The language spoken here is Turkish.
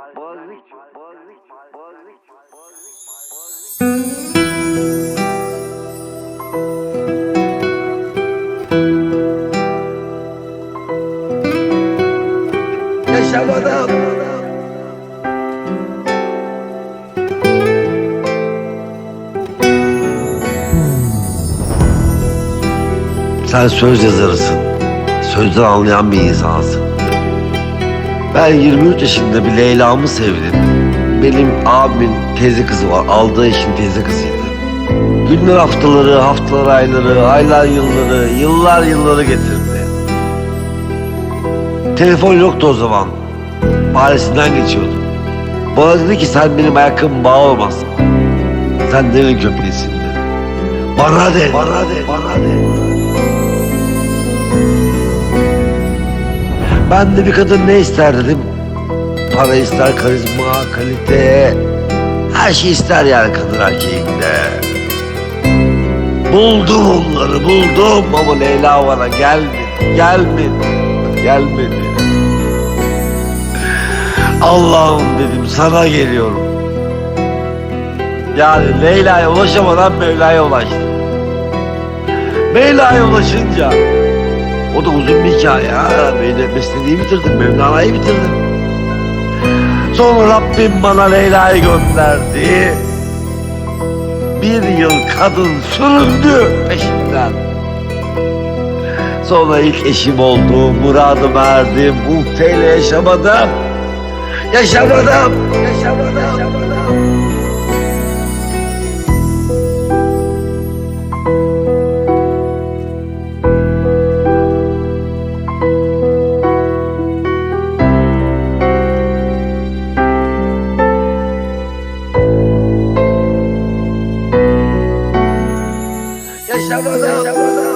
Boğaziçi, Boğaziçi. Sen söz yazarısın. Sözden anlayan bir insansın. Ben 23 yaşında bir Leyla'mı sevdim. Benim abimin teyze kızı var. Aldığı eşin teyze kızıydı. Günler haftaları, haftalar ayları, aylar yılları, yıllar yılları getirdi. Telefon yoktu o zaman. Mahallesinden geçiyordum. Bana dedi ki sen benim ayakkabımı bağlamazsın. Sen derin köpeğisin dedi. Bana de, bana de, bana de. Ben de bir kadın ne ister dedim. Para ister, karizma, kalite. Her şey ister yani kadın erkeğinde. Buldum onları, buldum ama Leyla bana gelmedi, gelmedi, gelmedi. Allah'ım dedim sana geliyorum. Yani Leyla'ya ulaşamadan Mevla'ya ulaştım. Mevla'ya ulaşınca o da uzun bir hikaye ha. Beni mesleği bitirdim, Mevlana'yı bitirdim. Sonra Rabbim bana Leyla'yı gönderdi. Bir yıl kadın süründü peşimden. Sonra ilk eşim oldu, muradım erdim, muhteyle yaşamadım. Yaşamadım, yaşamadım, yaşamadım. যাব না